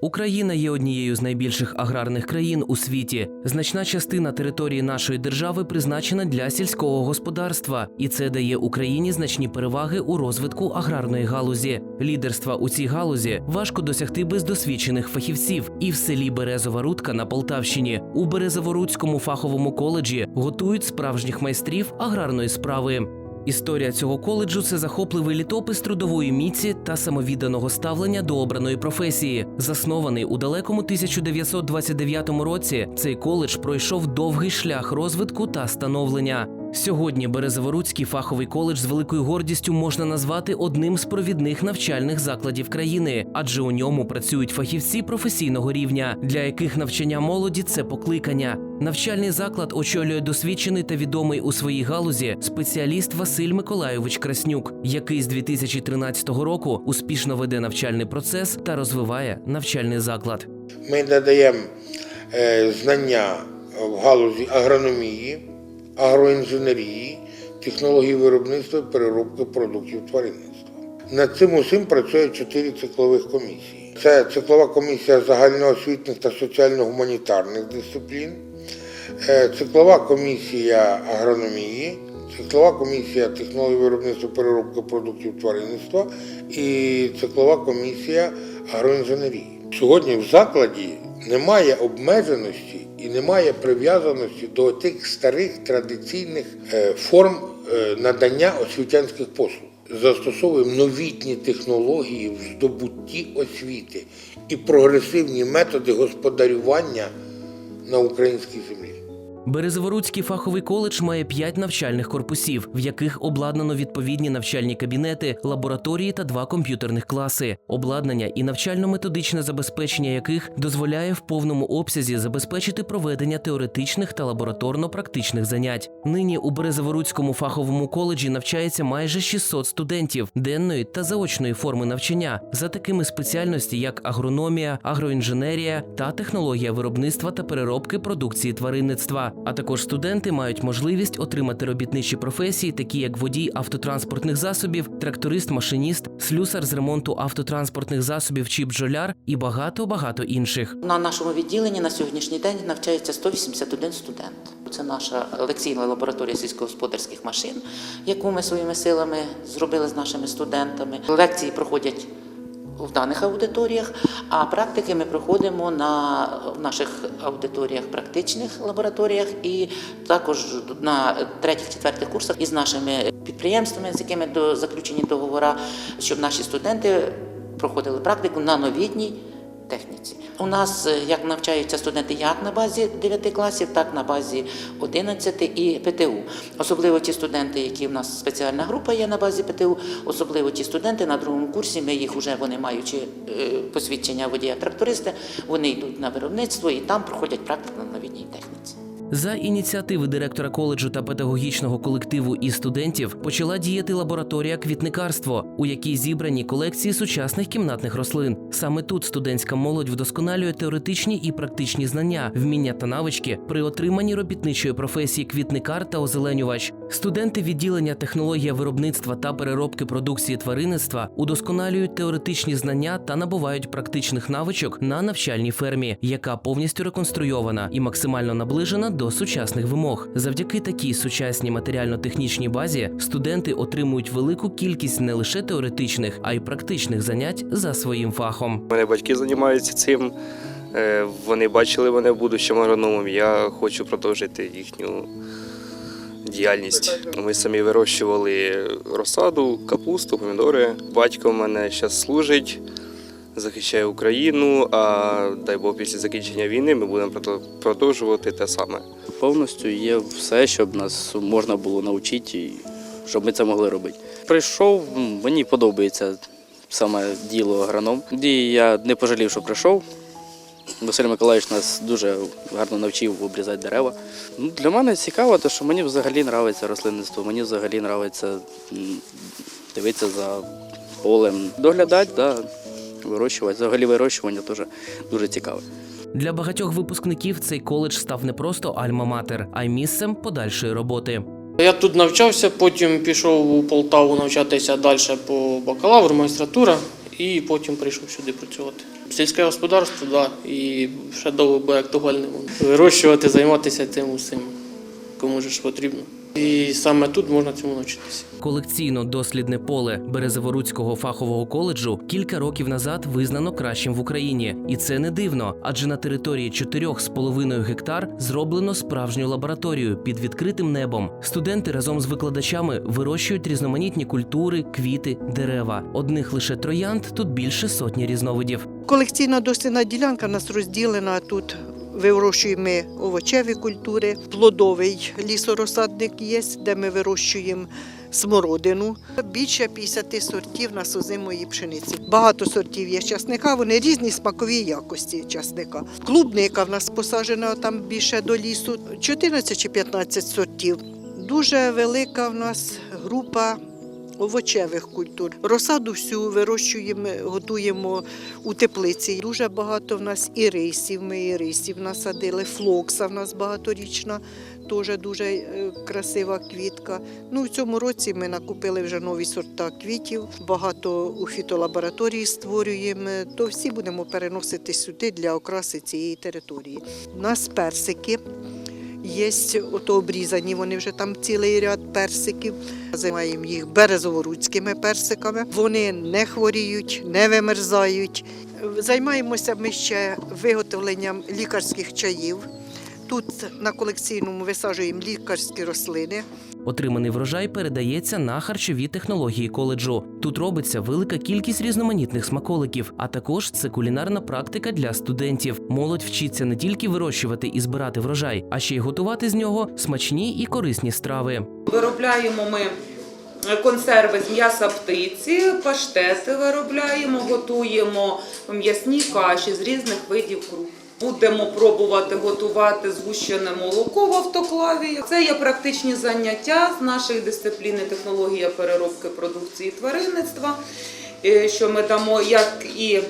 Україна є однією з найбільших аграрних країн у світі. Значна частина території нашої держави призначена для сільського господарства, і це дає Україні значні переваги у розвитку аграрної галузі. Лідерства у цій галузі важко досягти без досвідчених фахівців. І в селі Березова Рудка на Полтавщині у Березоворуцькому фаховому коледжі готують справжніх майстрів аграрної справи. Історія цього коледжу це захопливий літопис трудової міці та самовідданого ставлення до обраної професії. Заснований у далекому 1929 році, цей коледж пройшов довгий шлях розвитку та становлення. Сьогодні Березоворуцький фаховий коледж з великою гордістю можна назвати одним з провідних навчальних закладів країни, адже у ньому працюють фахівці професійного рівня, для яких навчання молоді це покликання. Навчальний заклад очолює досвідчений та відомий у своїй галузі спеціаліст Василь Миколайович Краснюк, який з 2013 року успішно веде навчальний процес та розвиває навчальний заклад. Ми надаємо е, знання в галузі агрономії, агроінженерії, технології виробництва переробки продуктів тваринництва. Над цим усім працює чотири циклових комісії. Це циклова комісія загальноосвітніх та соціально-гуманітарних дисциплін, е, циклова комісія агрономії, циклова комісія технології виробництва переробки продуктів тваринництва і циклова комісія агроінженерії. Сьогодні в закладі немає обмеженості і немає прив'язаності до тих старих традиційних е, форм е, надання освітянських послуг. Застосовуємо новітні технології в здобутті освіти і прогресивні методи господарювання на українській землі. Березоворуцький фаховий коледж має п'ять навчальних корпусів, в яких обладнано відповідні навчальні кабінети, лабораторії та два комп'ютерних класи, обладнання і навчально-методичне забезпечення яких дозволяє в повному обсязі забезпечити проведення теоретичних та лабораторно-практичних занять. Нині у Березоворуцькому фаховому коледжі навчається майже 600 студентів денної та заочної форми навчання за такими спеціальності, як агрономія, агроінженерія та технологія виробництва та переробки продукції тваринництва. А також студенти мають можливість отримати робітничі професії, такі як водій автотранспортних засобів, тракторист-машиніст, слюсар з ремонту автотранспортних засобів чи бджоляр і багато багато інших. На нашому відділенні на сьогоднішній день навчається 181 студент. Це наша лекційна лабораторія сільськогосподарських машин, яку ми своїми силами зробили з нашими студентами. Лекції проходять в даних аудиторіях, а практики ми проходимо на в наших аудиторіях, практичних лабораторіях і також на третіх-четвертих курсах із нашими підприємствами, з якими до заключені договори, щоб наші студенти проходили практику на новітній техніці. У нас е, як навчаються студенти як на базі 9 класів, так на базі 11 і ПТУ. Особливо ті студенти, які в нас спеціальна група є на базі ПТУ, особливо ті студенти на другому курсі. Ми їх вже вони маючи е, посвідчення водія тракториста, вони йдуть на виробництво і там проходять практику на новітній техніці. За ініціативи директора коледжу та педагогічного колективу і студентів почала діяти лабораторія квітникарство, у якій зібрані колекції сучасних кімнатних рослин. Саме тут студентська молодь вдосконалює теоретичні і практичні знання, вміння та навички при отриманні робітничої професії квітникар та озеленювач. Студенти відділення технологія виробництва та переробки продукції тваринництва удосконалюють теоретичні знання та набувають практичних навичок на навчальній фермі, яка повністю реконструйована і максимально наближена до сучасних вимог. Завдяки такій сучасній матеріально-технічній базі студенти отримують велику кількість не лише теоретичних, а й практичних занять за своїм фахом. У мене батьки займаються цим. Е, Вони бачили мене будущим агрономом. Я хочу продовжити їхню діяльність. Ми самі вирощували розсаду, капусту, помідори. Батько в мене зараз служить, захищає Україну. А дай Бог, після закінчення війни ми будемо продовжувати те саме. Повністю є все, щоб нас можна було навчити, щоб ми це могли робити. Прийшов, мені подобається саме діло агроном. І я не пожалів, що прийшов. Василь Миколаївич нас дуже гарно навчив обрізати дерева. Ну, для мене цікаво, те, що мені взагалі подобається рослинництво, мені взагалі подобається дивитися за полем, доглядати, да, вирощувати. Взагалі вирощування теж дуже цікаве. Для багатьох випускників цей коледж став не просто альма-матер, а й місцем подальшої роботи. Я тут навчався, потім пішов у Полтаву навчатися далі по бакалавру, магістратура, і потім прийшов сюди працювати. Сільське господарство, да, і ще довго буде актуальним. Вирощувати, займатися тим усім, кому ж потрібно. І саме тут можна цьому навчитися. Колекційно-дослідне поле Березоворуцького фахового коледжу кілька років назад визнано кращим в Україні, і це не дивно, адже на території 4,5 гектар зроблено справжню лабораторію під відкритим небом. Студенти разом з викладачами вирощують різноманітні культури, квіти, дерева. Одних лише троянд тут більше сотні різновидів. Колекційна дослідна ділянка в нас розділена тут. Вирощуємо овочеві культури, плодовий лісорозсадник є, де ми вирощуємо смородину. Більше 50 сортів на озимої пшениці. Багато сортів є часника, вони різні смакові якості часника. Клубника в нас посаджена там більше до лісу, 14 чи 15 сортів. Дуже велика в нас група овочевих культур. Розсаду всю вирощуємо, готуємо у теплиці. Дуже багато в нас і рисів. Ми і рисів насадили. Флокса в нас багаторічна, теж дуже е, красива квітка. Ну, в цьому році ми накупили вже нові сорта квітів. Багато у фітолабораторії створюємо. То всі будемо переносити сюди для окраси цієї території. У нас персики. Є ото обрізані, вони вже там цілий ряд персиків. Займаємо їх березоворуцькими персиками. Вони не хворіють, не вимерзають. Займаємося ми ще виготовленням лікарських чаїв. Тут на колекційному висаджуємо лікарські рослини. Отриманий врожай передається на харчові технології коледжу. Тут робиться велика кількість різноманітних смаколиків, а також це кулінарна практика для студентів. Молодь вчиться не тільки вирощувати і збирати врожай, а ще й готувати з нього смачні і корисні страви. Виробляємо ми консерви з м'яса птиці, паштети виробляємо, готуємо м'ясні каші з різних видів круп. Будемо пробувати готувати згущене молоко в автоклаві. Це є практичні заняття з наших дисциплін і технологія переробки продукції тваринництва, е, що ми дамо як і е,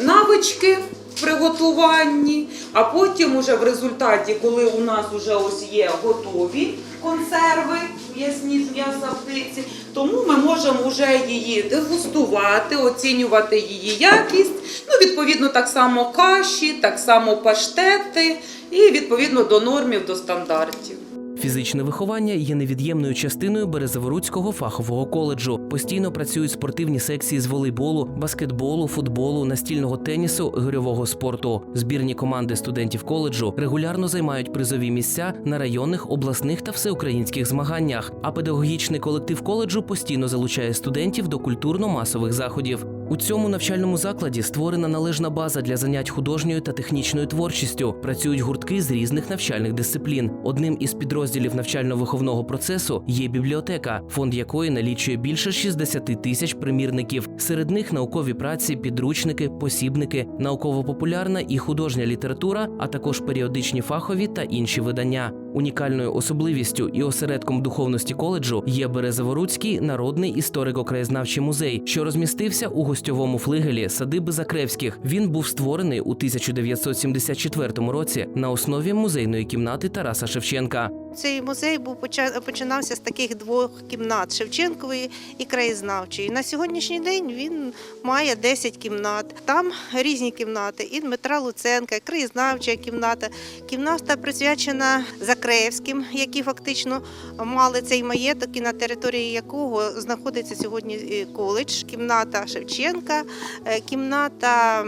навички в приготуванні, а потім уже в результаті, коли у нас вже ось є готові консерви м'ясні м'яса птиці, тому ми можемо вже її дегустувати, оцінювати її якість. Ну, відповідно, так само каші, так само паштети і відповідно до нормів, до стандартів. Фізичне виховання є невід'ємною частиною Березоворуцького фахового коледжу. Постійно працюють спортивні секції з волейболу, баскетболу, футболу, настільного тенісу, гирьового спорту. Збірні команди студентів коледжу регулярно займають призові місця на районних, обласних та всеукраїнських змаганнях. А педагогічний колектив коледжу постійно залучає студентів до культурно-масових заходів. У цьому навчальному закладі створена належна база для занять художньою та технічною творчістю. Працюють гуртки з різних навчальних дисциплін. Одним із підрозділів навчально-виховного процесу є бібліотека, фонд якої налічує більше 60 тисяч примірників. Серед них наукові праці, підручники, посібники, науково-популярна і художня література, а також періодичні фахові та інші видання. Унікальною особливістю і осередком духовності коледжу є Березоворуцький народний історико-краєзнавчий музей, що розмістився у гостьовому флигелі садиби Закревських. Він був створений у 1974 році на основі музейної кімнати Тараса Шевченка. Цей музей був починався з таких двох кімнат Шевченкової і краєзнавчої. На сьогоднішній день він має 10 кімнат. Там різні кімнати, і Дмитра Луценка, краєзнавча кімната. Кімната присвячена Закреївським, які фактично мали цей маєток, і на території якого знаходиться сьогодні е, коледж, кімната Шевченка, е, кімната.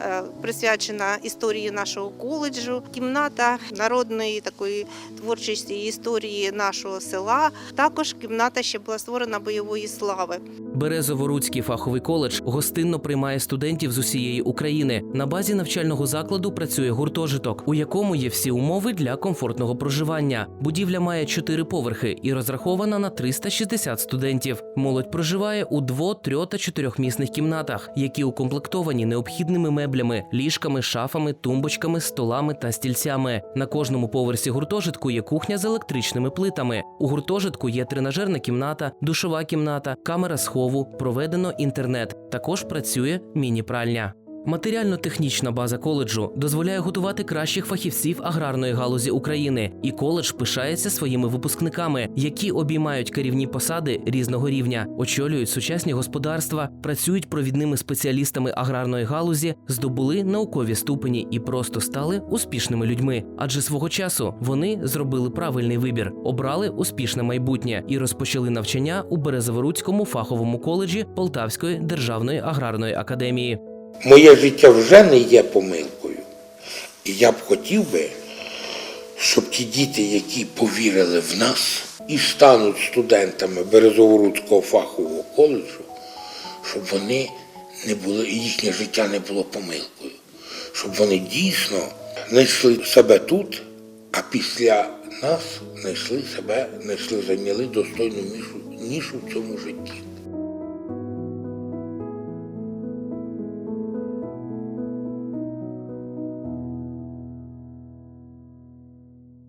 Е, Присвячена історії нашого коледжу, кімната народної такої творчості і історії нашого села. Також кімната ще була створена бойової слави. Березоворуцький фаховий коледж гостинно приймає студентів з усієї України. На базі навчального закладу працює гуртожиток, у якому є всі умови для комфортного проживання. Будівля має чотири поверхи і розрахована на 360 студентів. Молодь проживає у дво, трьох та чотирьохмісних кімнатах, які укомплектовані необхідними меблями, ліжками, шафами, тумбочками, столами та стільцями. На кожному поверсі гуртожитку є кухня з електричними плитами. У гуртожитку є тренажерна кімната, душова кімната, камера схову, проведено інтернет. Також працює міні-пральня. Матеріально-технічна база коледжу дозволяє готувати кращих фахівців аграрної галузі України, і коледж пишається своїми випускниками, які обіймають керівні посади різного рівня, очолюють сучасні господарства, працюють провідними спеціалістами аграрної галузі, здобули наукові ступені і просто стали успішними людьми. Адже свого часу вони зробили правильний вибір, обрали успішне майбутнє і розпочали навчання у Березоворуцькому фаховому коледжі Полтавської державної аграрної академії. Моє життя вже не є помилкою. І я б хотів би, щоб ті діти, які повірили в нас і стануть студентами Березоворуцького фахового коледжу, щоб вони не були, їхнє життя не було помилкою, щоб вони дійсно знайшли себе тут, а після нас знайшли себе, знайшли, зайняли достойну нішу в цьому житті.